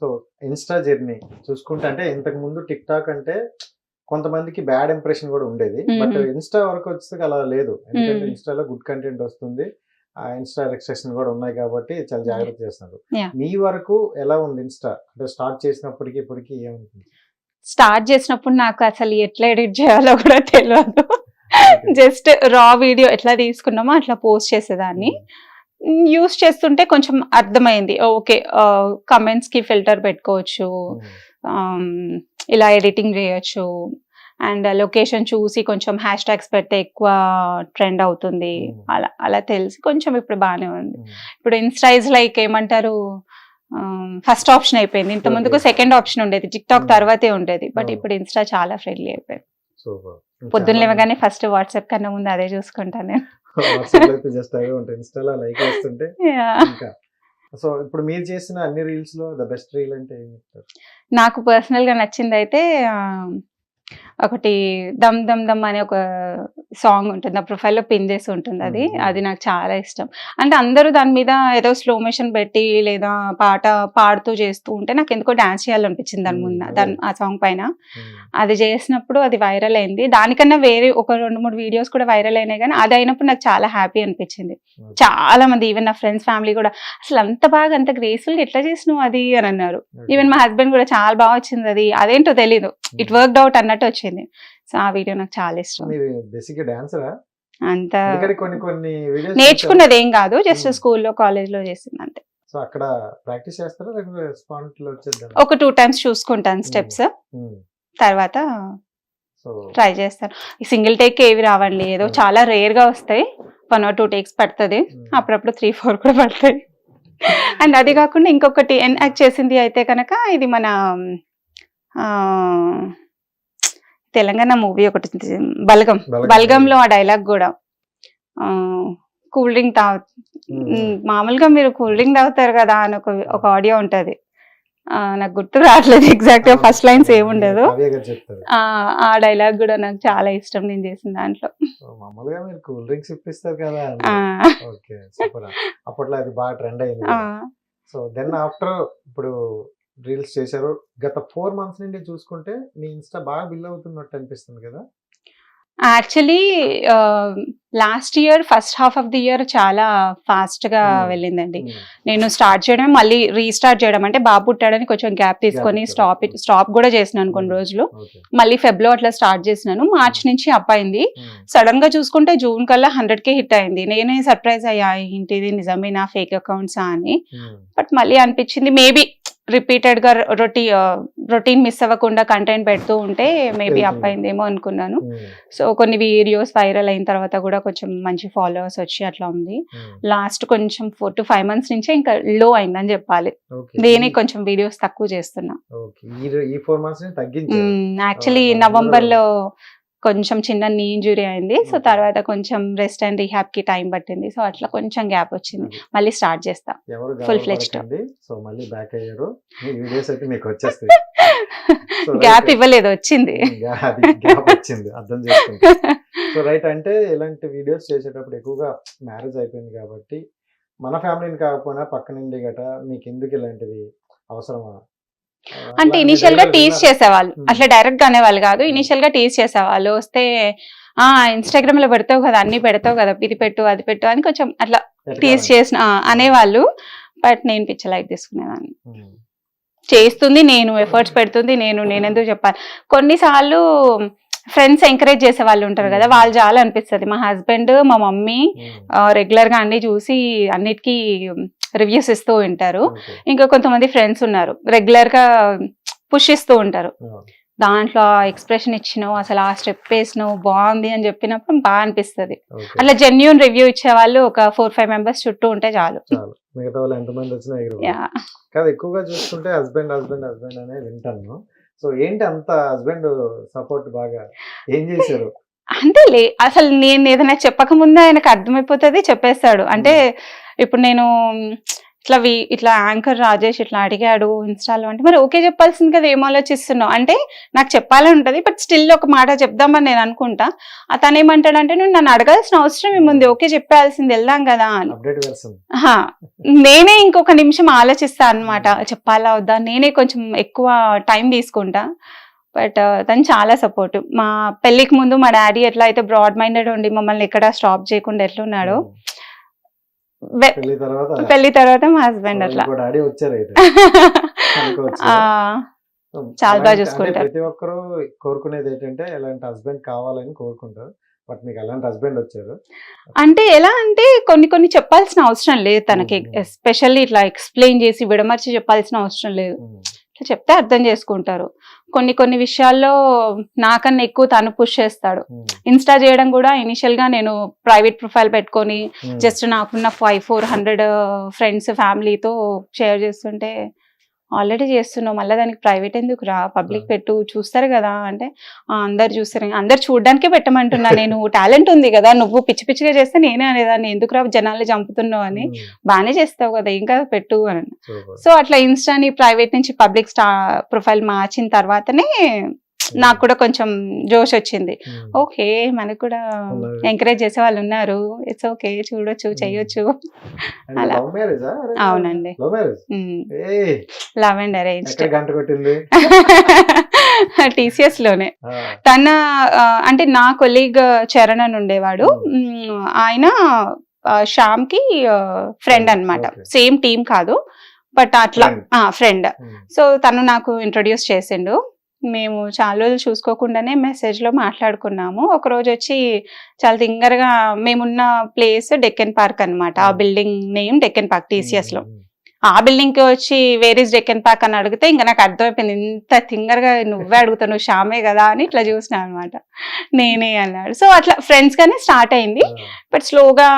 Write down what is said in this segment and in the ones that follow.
So Insta journey చూసుకుంటే అంటే ఇంతకు ముందు టిక్ టాక్ అంటే కొంతమందికి బ్యాడ్ ఇంప్రెషన్ కూడా ఉండేది. బట్. ఇన్స్టా వరకు వచ్చేసరికి అలా లేదు. ఎందుకంటే. ఇన్స్టాలో గుడ్ కంటెంట్ వస్తుంది. ఆ ఇన్స్టా రిస్ట్రిక్షన్ కూడా ఉన్నాయి కాబట్టి చాలా జాగ్రత్త చేస్తున్నారు. మీ వరకు ఎలా ఉంది ఇన్స్టా అంటే స్టార్ట్ చేసినప్పటికి ఇప్పటికి ఏముంటుంది? స్టార్ట్ చేసినప్పుడు నాకు అసలు ఎట్లా ఎడిట్ చేయాలో కూడా తెలియదు. జస్ట్ రా వీడియో ఎట్లా తీసుకున్నామో అట్లా పోస్ట్ చేసేదాన్ని. యూస్ చేస్తుంటే కొంచెం అర్థమైంది. ఓకే కమెంట్స్కి ఫిల్టర్ పెట్టుకోవచ్చు. ఆమ్, ఇలా ఎడిటింగ్ చేయొచ్చు. అండ్ లొకేషన్ చూసి కొంచెం హ్యాష్ ట్యాగ్స్ పెడితే ఎక్కువ ట్రెండ్ అవుతుంది. Hmm. అలా అలా తెలిసి కొంచెం ఇప్పుడు బాగానే ఉంది. మ్మ్. ఇప్పుడు ఇన్స్టైజ్ లైక్ ఏమంటారు? ఫస్ట్ ఆప్షన్ అయిపోయింది. ఇంత ముందుకు. సెకండ్ ఆప్షన్ ఉండేది. TikTok Hmm. తర్వాతే ఉండేది. బట్. ఇప్పుడు ఇన్స్టా చాలా ఫ్రెండ్లీ అయిపోయింది. పొద్దున్న లేవగానే ఫస్ట్ వాట్సాప్ కన్నా ముందు అదే చూసుకుంటాను నేను. అయితే జస్ట్ అవే ఉంటాయి. ఇన్స్టాలో లైక్ వేస్తుంటే. ఇంకా. సో ఇప్పుడు మీరు చేసిన అన్ని రీల్స్లో ద బెస్ట్ రీల్ అంటే ఏం చెప్తారు? నాకు పర్సనల్గా నచ్చింది అయితే ఒకటి దమ్ దమ్ దమ్ అనే ఒక సాంగ్ ఉంటుంది. నా ప్రొఫైల్లో పిన్ చేసి ఉంటుంది అది. అది నాకు చాలా ఇష్టం. అంటే అందరూ దాని మీద ఏదో స్లో మోషన్ పెట్టి లేదా పాట పాడుతూ చేస్తూ ఉంటే నాకు ఎందుకో డాన్స్ చేయాలనిపించింది దాని ముందు. దాని ఆ సాంగ్ పైన. అది చేసినప్పుడు అది వైరల్ అయింది. దానికన్నా వేరే ఒక రెండు మూడు వీడియోస్ కూడా వైరల్ అయినాయి కానీ అది అయినప్పుడు నాకు చాలా హ్యాపీ అనిపించింది. చాలా మంది ఈవెన్ నా ఫ్రెండ్స్ ఫ్యామిలీ కూడా అసలు అంత బాగా అంత గ్రేస్ఫుల్ ఎట్లా చేసినావు అది అని అన్నారు. ఈవెన్ మా హస్బెండ్ కూడా చాలా బాగా వచ్చింది అది. అదేంటో తెలీదు. ఇట్ వర్క్డ్ అవుట్ అన్నట్టు వచ్చింది. సో ఆ వీడియో నాకు చాలా ఇష్టం. మీరు బేసిక్ డాన్సరా? అంత కొన్ని కొన్ని నేర్చుకున్నది ఏం కాదు జస్ట్. స్కూల్లో కాలేజ్లో చేసింది అంతే. సో అక్కడ ప్రాక్టీస్ చేస్తారా? లేకపోతే స్పాంట్లో వచ్చేద్దాం ఒక టూ టైమ్స్ చూసుకుంటాను స్టెప్స్. తర్వాత ట్రై చేస్తాను. సింగిల్ టేక్ ఏవి రావండి? ఏదో. చాలా రేర్గా వస్తాయి. వన్ ఆర్ టూ టేక్స్ పడుతుంది. అప్పుడప్పుడు త్రీ ఫోర్ కూడా పడతాయి. అండ్ అది కాకుండా ఇంకొకటి ఎన్యాక్ట్ చేసింది అయితే కనుక ఇది మన తెలంగాణ మూవీ ఒకటి బలగం. బలగం. బలగంలో ఆ డైలాగ్ కూడా కూల్ డ్రింక్ తాగు మామూలుగా మీరు కూల్ డ్రింక్ తాగుతారు కదా అని ఒక ఒక ఆడియో ఉంటది. నాకు గుర్తు రావట్లేదు ఎగ్జాక్ట్గా ఫస్ట్ లైన్స్ ఏముండదు ఆ, డైలాగ్ కూడా నాకు చాలా ఇష్టం నేను చేసిన దాంట్లో. మామూలుగా మీరు కూల్ డ్రింక్స్ ఇప్పిస్తారు కదా అప్పట్లో అది బాగా ట్రెండ్ అయింది. సో దెన్ ఆఫ్టర్ ఇప్పుడు రీల్స్ చేశారు. గత ఫోర్ మంత్స్ నుండి చూసుకుంటే మీ ఇన్స్టా బాగా బిల్ అవుతున్నట్టు అనిపిస్తుంది కదా? Actually last year first half of the year చాలా ఫాస్ట్గా Hmm. వెళ్ళిందండి. నేను స్టార్ట్ చేయడం మళ్ళీ రీస్టార్ట్ చేయడం. అంటే బాబు పుట్టాడని కొంచెం గ్యాప్ తీసుకొని. స్టాప్ స్టాప్ కూడా చేసినాను కొన్ని రోజులు. ఓకే మళ్ళీ ఫెబ్లో అట్లా స్టార్ట్ చేసినాను. మార్చ్ నుంచి అప్ అయింది. సడన్గా చూసుకుంటే జూన్ కల్లా హండ్రెడ్ కే హిట్ అయింది. నేనే సర్ప్రైజ్ అయ్యా ఏంటిది నిజమేనా ఫేక్ అకౌంట్సా అని. బట్ మళ్ళీ అనిపించింది మేబీ రిపీటెడ్గా రొటీ రొటీన్ మిస్ అవ్వకుండా కంటెంట్ పెడుతూ ఉంటే మేబీ అప్. అయిందేమో అనుకున్నాను. సో కొన్ని వీడియోస్ వైరల్ అయిన తర్వాత కూడా కొంచెం మంచి ఫాలోవర్స్ వచ్చి అట్లా ఉంది. లాస్ట్ కొంచెం ఫోర్ టు ఫైవ్ మంత్స్ నుంచే ఇంకా లో అయిందని చెప్పాలి. దేనికి కొంచెం వీడియోస్ తక్కువ చేస్తున్నా. యాక్చువల్లీ నవంబర్లో. కొంచెం చిన్న నీ ఇంజురీ అయింది. సో. తర్వాత కొంచెం రెస్ట్ అండ్ రిహాబ్కి టైం పట్టింది. సో అట్లా కొంచెం గ్యాప్ వచ్చింది. మళ్ళీ స్టార్ట్ చేస్తా. fledged. గర్వపడకండి సో మళ్ళీ బ్యాక్ అయ్యారు. వీడియోస్ అయితే మీకు వచ్చేస్తాయి. గ్యాప్. ఇవ్వలేదు వచ్చింది. గ్యాప్ అర్థం సో రైట్ అంటే ఇలాంటి వీడియోస్ చేసేటప్పుడు ఎక్కువగా మ్యారేజ్ అయిపోయింది కాబట్టి మన ఫ్యామిలీని కాకపోయినా పక్క నుండి గట మీకు ఎందుకు ఇలాంటివి అవసరమా? అంటే ఇనిషియల్గా dialogue చేసేవాళ్ళు. అట్లా డైరెక్ట్గా అనేవాళ్ళు కాదు. ఇనిషియల్గా టీస్ చేసేవాళ్ళు. వస్తే ఆ ఇన్స్టాగ్రామ్లో పెడతావు కదా అన్ని పెడతావు కదా ఇది పెట్టు అది పెట్టు అని కొంచెం అట్లా? టీస్ చేసిన అనేవాళ్ళు. బట్ నేను పిచ్చ లైక్ తీసుకునేదాన్ని. చేస్తుంది నేను ఎఫర్ట్స్ పెడుతుంది నేను నేను ఎందుకు చెప్పాలి? కొన్నిసార్లు ఫ్రెండ్స్ ఎంకరేజ్ చేసే వాళ్ళు ఉంటారు కదా వాళ్ళు చాలా అనిపిస్తుంది మా హస్బెండ్ మా మమ్మీ ఉమ్, రెగ్యులర్గా అన్ని చూసి అన్నిటికీ రివ్యూస్ ఇస్తూ ఉంటారు. ఇంకా కొంతమంది ఫ్రెండ్స్ ఉన్నారు. రెగ్యులర్గా పుష్ ఇస్తూ ఉంటారు. ఆ, దాంట్లో ఎక్స్ప్రెషన్ ఇచ్చినావు అసలు ఆ స్టెప్ వేసినావు బాగుంది అని చెప్పినప్పుడు బాగా అనిపిస్తుంది. అట్లా జెన్యున్ రివ్యూ ఇచ్చే వాళ్ళు ఒక ఫోర్ ఫైవ్ మెంబర్స్ చుట్టూ ఉంటే చాలు. మిగతా వాళ్ళు ఎంతమంది వచ్చినా కాదు ఎక్కువగా చూసుకుంటే హస్బెండ్ హస్బెండ్ హస్బెండ్ అనే వింటాను. సో ఏంటి అంత హస్బెండ్ సపోర్ట్ బాగా? ఏం చేశారు? అంటే అసలు నేను ఏదైనా చెప్పక ముందే ఆయనకు అర్థమైపోతుంది చెప్పేస్తాడు. అంటే ఇప్పుడు నేను ఇట్లా వి ఇట్లా యాంకర్ రాజేష్ ఇట్లా అడిగాడు ఇన్స్టాలో అంటే మరి ఓకే చెప్పాల్సింది కదా ఏం ఆలోచిస్తున్నావు? అంటే నాకు చెప్పాలని ఉంటది బట్ స్టిల్ ఒక మాట చెప్దామని నేను అనుకుంటా. అతను ఏమంటాడంటే నువ్వు నన్ను అడగాల్సిన అవసరం ఏముంది? ఓకే చెప్పాల్సింది వెళ్దాం కదా అని. నేనే ఇంకొక నిమిషం ఆలోచిస్తా అన్నమాట చెప్పాలా వద్దా? నేనే కొంచెం ఎక్కువ టైం తీసుకుంటా. బట్ తను చాలా సపోర్ట్ మా పెళ్ళికి ముందు మా డాడీ ఎట్లా అయితే బ్రాడ్ మైండెడ్ ఉండి మమ్మల్ని ఎక్కడ స్టాప్ చేయకుండా ఎట్లున్నాడో వె- పెళ్ళి తర్వాత మా హస్బెండ్ అట్లా. చాలా బాగా చూసుకుంటారు. ప్రతి ఒక్కరు కోరుకునేది ఏంటంటే ఎలాంటి హస్బెండ్ కావాలని కోరుకుంటారు. బట్ మీకు అలాంటి హస్బెండ్ వచ్చారు. అంటే ఎలా అంటే కొన్ని కొన్ని చెప్పాల్సిన అవసరం లేదు తనకి. ఎస్పెషల్లీ ఇట్లా ఎక్స్ప్లెయిన్ చేసి విడమర్చి చెప్పాల్సిన అవసరం లేదు. చెప్తే అర్థం చేసుకుంటారు. కొన్ని కొన్ని విషయాల్లో నాకన్నా ఎక్కువ తను పుష్ చేస్తాడు. ఇన్స్టా చేయడం కూడా ఇనిషియల్గా నేను ప్రైవేట్ ప్రొఫైల్ పెట్టుకొని జస్ట్ నాకున్న ఫైవ్ ఫోర్ హండ్రెడ్ ఫ్రెండ్స్ ఫ్యామిలీతో షేర్ చేస్తుంటే ఆల్రెడీ చేస్తున్నావు మళ్ళీ దానికి ప్రైవేట్ ఎందుకు రా? పబ్లిక్. పెట్టు చూస్తారు కదా. అంటే "ఆ, అందరు చూస్తారు. అందరు చూడడానికే పెట్టమంటున్నా నేను. టాలెంట్ ఉంది కదా. నువ్వు పిచ్చి పిచ్చిగా చేస్తే నేనే అనేదాన్ని. ఎందుకు రా జనాలు చంపుతున్నావు అని. బాగానే చేస్తావు కదా. ఇంకా పెట్టు అని. సో అట్లా ఇన్స్టాని ప్రైవేట్ నుంచి పబ్లిక్ స్టా ప్రొఫైల్ మార్చిన తర్వాతనే నాకు కూడా కొంచెం జోష్ వచ్చింది. ఉమ్, ఓకే మనకు కూడా. ఎంకరేజ్ చేసే వాళ్ళు ఉన్నారు. ఇట్స్ ఓకే చూడొచ్చు చెయ్యొచ్చు. అంటే అలా. అవునండి. లవ్ అండ్ అరేంజ్ టీసీఎస్లోనే తన అంటే నా కొలీగ్ చరణ్ అని ఉండేవాడు. ఆయన శ్యామ్కి ఫ్రెండ్ అన్నమాట. Okay. సేమ్ టీం కాదు బట్ అట్లా. ఫ్రెండ్ సో తను నాకు ఇంట్రొడ్యూస్ చేసిండు. మేము చాలా రోజులు చూసుకోకుండానే మెసేజ్లో మాట్లాడుకున్నాము. ఒక రోజు వచ్చి చాలా తింగరగా మేమున్న ప్లేస్ డెక్కన్ పార్క్ అన్నమాట. ఆ. బిల్డింగ్ నేమ్ డెక్కన్ పార్క్ టీసీఎస్లో ఉమ్, ఆ బిల్డింగ్కి వచ్చి వేర్ ఇస్ డెక్కన్ పార్క్ అని అడిగితే ఇంకా నాకు అర్థమైపోయింది. ఇంత థింగర్గా నువ్వే అడుగుతావు నువ్వు శ్యామే కదా అని ఇట్లా చూసిన అనమాట నేనే అన్నాడు. సో అట్లా ఫ్రెండ్స్ గానే స్టార్ట్ అయింది. బట్ స్లోగా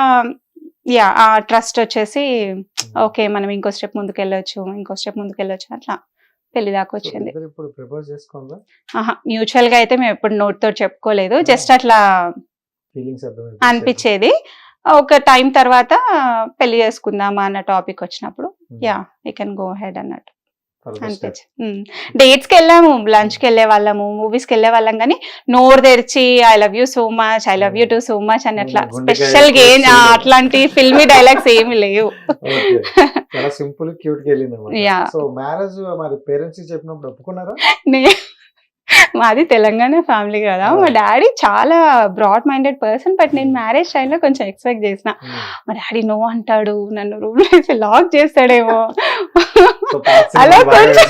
యా ఆ ట్రస్ట్ వచ్చేసి. ఓకే మనం ఇంకో స్టెప్ ముందుకు వెళ్ళొచ్చు ఇంకో స్టెప్ ముందుకు వెళ్ళొచ్చు అట్లా. పెళ్ళి దాకా వచ్చింది. మ్యూచువల్గా అయితే మేము ఎప్పుడు నోట్తో చెప్పుకోలేదు. జస్ట్ అట్లా అనిపించేది. ఒక టైం తర్వాత పెళ్ళి చేసుకుందామా అన్న టాపిక్ వచ్చినప్పుడు yeah we can go head అన్నట్టు. డేట్స్కి వెళ్ళాము లంచ్కి వెళ్ళే వాళ్ళము మూవీస్కి వెళ్ళే వాళ్ళం కానీ నోరు తెరిచి I love you so much I love you too so much అని అట్లా Hmm. స్పెషల్గా ఏం కోసి. అట్లాంటి ఫిల్మీ డైలాగ్స్ ఏమి లేవు. చాలా సింపుల్ క్యూట్. సో మ్యారేజ్ మరి పేరెంట్స్ చెప్పినప్పుడు ఒప్పుకున్నారా? మాది తెలంగాణ ఫ్యామిలీ కదా. మా డాడీ చాలా బ్రాడ్ మైండెడ్ పర్సన్ బట్ నేను మ్యారేజ్ టైంలో కొంచెం ఎక్స్పెక్ట్ చేసిన. ఉమ్. మా డాడీ నో అంటాడు. నన్ను రూమ్లో వేసి లాక్ చేస్తాడేమో. అలా కొంచెం.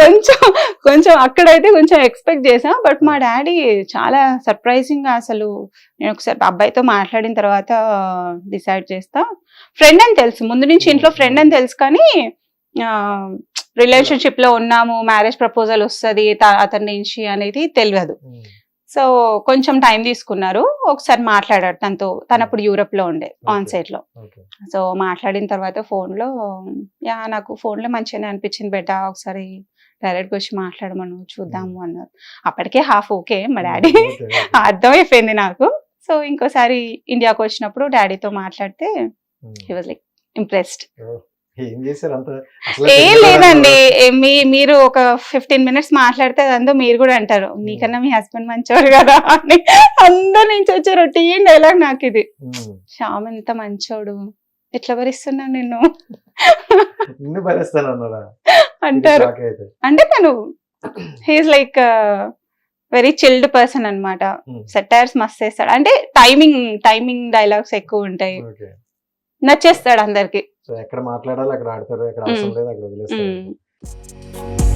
కొంచెం కొంచెం అక్కడైతే కొంచెం ఎక్స్పెక్ట్ చేసా బట్ మా డాడీ చాలా సర్ప్రైజింగ్గా అసలు నేను ఒకసారి అబ్బాయితో మాట్లాడిన తర్వాత డిసైడ్ చేస్తా. ఫ్రెండ్ అని తెలుసు. ముందు నుంచి ఇంట్లో ఫ్రెండ్ అని తెలుసు కానీ రిలేషన్షిప్లో ఉన్నాము. మ్యారేజ్ ప్రపోజల్ వస్తుంది. అతని నుంచి అనేది తెలియదు. ఉమ్. సో కొంచెం టైం తీసుకున్నారు. ఒకసారి మాట్లాడాడు తనతో. తను అప్పుడు యూరప్లో ఉండే ఆన్. సైట్లో. సో మాట్లాడిన తర్వాత ఫోన్లో యా నాకు ఫోన్లో మంచిగానే అనిపించింది బెట ఒకసారి డైరెక్ట్గా వచ్చి మాట్లాడమను చూద్దాము అన్నారు. అప్పటికే హాఫ్ ఓకే మా డాడీ. Okay, okay. అర్థమైపోయింది నాకు. సో ఇంకోసారి ఇండియాకి వచ్చినప్పుడు డాడీతో మాట్లాడితే. హీ వాజ్ లైక్ ఇంప్రెస్డ్ ఏం చేశారు అంత అసలు ఏం తెలియదు లేదండి. మీ మీరు ఒక ఫిఫ్టీన్ మినిట్స్ మాట్లాడితే అదంతా మీరు కూడా అంటారు. నీకన్నా మీ హస్బెండ్ మంచోడు కదా అని. అందరి నుంచి వచ్చే రొటీన్ డైలాగ్ నాకు ఇది. శ్యామ్ ఎంత మంచోడు. ఎట్లా భరిస్తున్నా నిన్ను? నిన్ను భరిస్తాను అన్నారా అంటారు. అంటే తను he's like very chilled person అన్నమాట. ఉమ్. సెటైర్స్ మస్త్ చేస్తాడు. అంటే టైమింగ్ టైమింగ్ డైలాగ్స్ ఎక్కువ ఉంటాయి. నచ్చేస్తాడు అందరికి. సో ఎక్కడ మాట్లాడాలి అక్కడ ఆడతారు ఎక్కడ అవసరం లేదు అక్కడ వదిలేస్తారు.